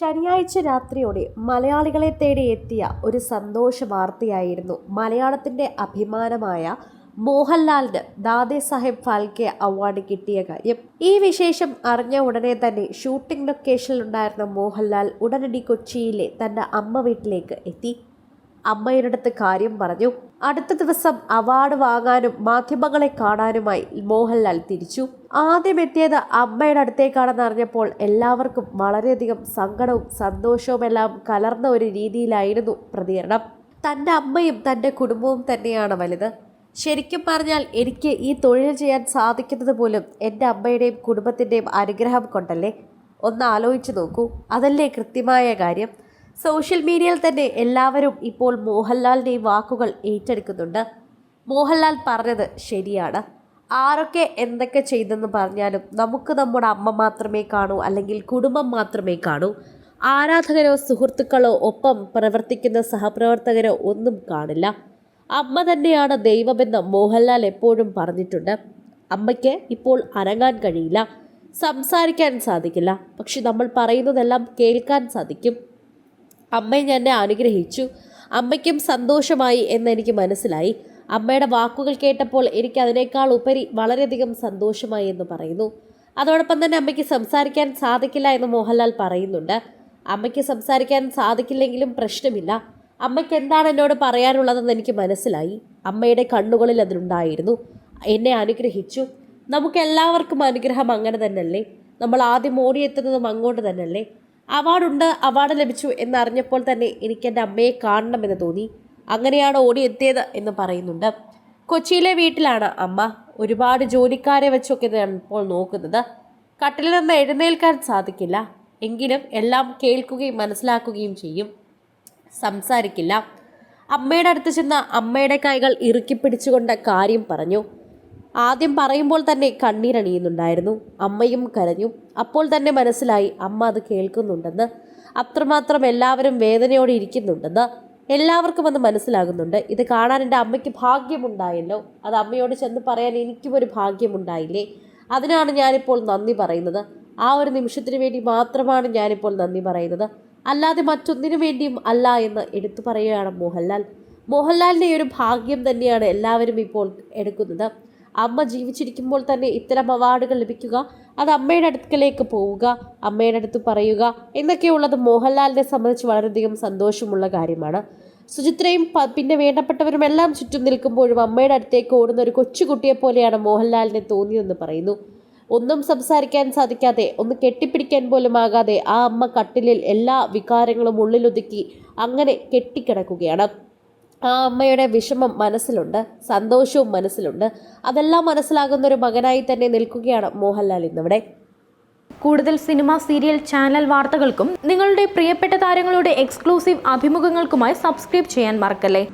ശനിയാഴ്ച രാത്രിയോടെ മലയാളികളെ തേടി എത്തിയ ഒരു സന്തോഷ വാർത്തയായിരുന്നു മലയാളത്തിന്റെ അഭിമാനമായ മോഹൻലാലിന് ദാദേ സാഹേബ് ഫാൽക്കെ അവാർഡ് കിട്ടിയ കാര്യം. ഈ വിശേഷം അറിഞ്ഞ ഉടനെ തന്നെ ഷൂട്ടിംഗ് ലൊക്കേഷനിലുണ്ടായിരുന്ന മോഹൻലാൽ ഉടനടി കൊച്ചിയിലെ തന്റെ അമ്മ വീട്ടിലേക്ക് എത്തി. അമ്മയുടെ കാര്യം പറഞ്ഞു. അടുത്ത ദിവസം അവാർഡ് വാങ്ങാനും മാധ്യമങ്ങളെ കാണാനുമായി മോഹൻലാൽ തിരിച്ചു. ആദ്യം എത്തിയത് അമ്മയുടെ അടുത്തേക്കാണെന്ന് അറിഞ്ഞപ്പോൾ എല്ലാവർക്കും വളരെയധികം സങ്കടവും സന്തോഷവും എല്ലാം കലർന്ന ഒരു രീതിയിലായിരുന്നു പ്രതികരണം. തന്റെ അമ്മയും തന്റെ കുടുംബവും തന്നെയാണ് വലുത്. ശരിക്കും പറഞ്ഞാൽ എനിക്ക് ഈ തൊഴിൽ ചെയ്യാൻ സാധിക്കുന്നത് പോലും എന്റെ അമ്മയുടെയും കുടുംബത്തിന്റെയും അനുഗ്രഹം കൊണ്ടല്ലേ? ഒന്ന് ആലോചിച്ച് നോക്കൂ. അതല്ലേ കൃത്യമായ കാര്യം? സോഷ്യൽ മീഡിയയിൽ തന്നെ എല്ലാവരും ഇപ്പോൾ മോഹൻലാലിന്റെ ഈ വാക്കുകൾ ഏറ്റെടുക്കുന്നുണ്ട്. മോഹൻലാൽ പറഞ്ഞത് ശരിയാണ്. ആരൊക്കെ എന്തൊക്കെ ചെയ്തെന്ന് പറഞ്ഞാലും നമുക്ക് നമ്മുടെ അമ്മ മാത്രമേ കാണൂ അല്ലെങ്കിൽ കുടുംബം മാത്രമേ കാണൂ. ആരാധകരോ സുഹൃത്തുക്കളോ ഒപ്പം പ്രവർത്തിക്കുന്ന സഹപ്രവർത്തകരോ ഒന്നും കാണില്ല. അമ്മ തന്നെയാണ് ദൈവമെന്ന് മോഹൻലാൽ എപ്പോഴും പറഞ്ഞിട്ടുണ്ട്. അമ്മയ്ക്ക് ഇപ്പോൾ അനങ്ങാൻ കഴിയില്ല. സംസാരിക്കാൻ സാധിക്കില്ല. പക്ഷെ നമ്മൾ പറയുന്നതെല്ലാം കേൾക്കാൻ സാധിക്കും. അമ്മ എന്നെ അനുഗ്രഹിച്ചു. അമ്മയ്ക്കും സന്തോഷമായി എന്നെനിക്ക് മനസ്സിലായി. അമ്മയുടെ വാക്കുകൾ കേട്ടപ്പോൾ എനിക്ക് അതിനേക്കാൾ ഉപരി വളരെയധികം സന്തോഷമായി എന്ന് പറയുന്നു. അതോടൊപ്പം തന്നെ അമ്മയ്ക്ക് സംസാരിക്കാൻ സാധിക്കില്ല എന്ന് മോഹൻലാൽ പറയുന്നുണ്ട്. അമ്മയ്ക്ക് സംസാരിക്കാൻ സാധിക്കില്ലെങ്കിലും പ്രശ്നമില്ല. അമ്മയ്ക്ക് എന്താണ് എന്നോട് പറയാനുള്ളതെന്ന് എനിക്ക് മനസ്സിലായി. അമ്മയുടെ കണ്ണുകളിൽ അതിലുണ്ടായിരുന്നു. എന്നെ അനുഗ്രഹിച്ചു. നമുക്ക് എല്ലാവർക്കും അനുഗ്രഹം അങ്ങനെ തന്നെയല്ലേ? നമ്മൾ ആദ്യം ഓടിയെത്തുന്നതും അങ്ങോട്ട് തന്നെയല്ലേ? അവാർഡുണ്ട് അവാർഡ് ലഭിച്ചു എന്നറിഞ്ഞപ്പോൾ തന്നെ എനിക്ക് എന്റെ അമ്മയെ കാണണമെന്ന് തോന്നി. അങ്ങനെയാണ് ഓടിയെത്തിയത് എന്ന് പറയുന്നുണ്ട്. കൊച്ചിയിലെ വീട്ടിലാണ് അമ്മ. ഒരുപാട് ജോലിക്കാരെ വെച്ചൊക്കെ ഇപ്പോൾ നോക്കുന്നത്. കട്ടിലിൽ നിന്ന് എഴുന്നേൽക്കാൻ സാധിക്കില്ല. എങ്കിലും എല്ലാം കേൾക്കുകയും മനസ്സിലാക്കുകയും ചെയ്യും. സംസാരിക്കില്ല. അമ്മയുടെ അടുത്ത് ചെന്ന അമ്മയുടെ കൈകൾ ഇറുക്കി പിടിച്ചുകൊണ്ട് കാര്യം പറഞ്ഞു. ആദ്യം പറയുമ്പോൾ തന്നെ കണ്ണീരണിയുന്നുണ്ടായിരുന്നു. അമ്മയും കരഞ്ഞു. അപ്പോൾ തന്നെ മനസ്സിലായി അമ്മ അത് കേൾക്കുന്നുണ്ടെന്ന്. അത്രമാത്രം എല്ലാവരും വേദനയോടെ ഇരിക്കുന്നുണ്ടെന്ന് എല്ലാവർക്കും അത് മനസ്സിലാകുന്നുണ്ട്. ഇത് കാണാൻ എന്റെ അമ്മയ്ക്ക് ഭാഗ്യമുണ്ടായല്ലോ. അത് അമ്മയോട് ചെന്ന് പറയാൻ എനിക്കും ഒരു ഭാഗ്യമുണ്ടായില്ലേ? അതിനാണ് ഞാനിപ്പോൾ നന്ദി പറയുന്നത്. ആ ഒരു നിമിഷത്തിന് വേണ്ടി മാത്രമാണ് ഞാനിപ്പോൾ നന്ദി പറയുന്നത്. അല്ലാതെ മറ്റൊന്നിനു വേണ്ടിയും അല്ല എന്ന് എടുത്തു പറയുകയാണ് മോഹൻലാൽ. മോഹൻലാലിന്റെ ഒരു ഭാഗ്യം തന്നെയാണ് എല്ലാവരും ഇപ്പോൾ എടുക്കുന്നത്. അമ്മ ജീവിച്ചിരിക്കുമ്പോൾ തന്നെ ഇത്തരം അവാർഡുകൾ ലഭിക്കുക അത് അമ്മയുടെ അടുക്കലേക്ക് പോവുക അമ്മയുടെ അടുത്ത് പറയുക എന്നൊക്കെയുള്ളത് മോഹൻലാലിനെ സംബന്ധിച്ച് വളരെയധികം സന്തോഷമുള്ള കാര്യമാണ്. സുചിത്രയും പിന്നെ വേണ്ടപ്പെട്ടവരും എല്ലാം ചുറ്റും നിൽക്കുമ്പോഴും അമ്മയുടെ അടുത്തേക്ക് ഓടുന്ന ഒരു കൊച്ചുകുട്ടിയെ പോലെയാണ് മോഹൻലാലിനെ തോന്നിയതെന്ന് പറയുന്നു. ഒന്നും സംസാരിക്കാൻ സാധിക്കാതെ ഒന്ന് കെട്ടിപ്പിടിക്കാൻ പോലും ആകാതെ ആ അമ്മ കട്ടിലിൽ എല്ലാ വികാരങ്ങളും ഉള്ളിലൊതുക്കി അങ്ങനെ കെട്ടിക്കിടക്കുകയാണ്. ആ അമ്മയുടെ വിഷമം മനസ്സിലുണ്ട് സന്തോഷവും മനസ്സിലുണ്ട്. അതെല്ലാം മനസ്സിലാകുന്ന ഒരു മകനായി തന്നെ നിൽക്കുകയാണ് മോഹൻലാൽ ഇന്നിവിടെ. കൂടുതൽ സിനിമ സീരിയൽ ചാനൽ വാർത്തകൾക്കും നിങ്ങളുടെ പ്രിയപ്പെട്ട താരങ്ങളുടെ എക്സ്ക്ലൂസീവ് അഭിമുഖങ്ങൾക്കുമായി സബ്സ്ക്രൈബ് ചെയ്യാൻ മറക്കല്ലേ?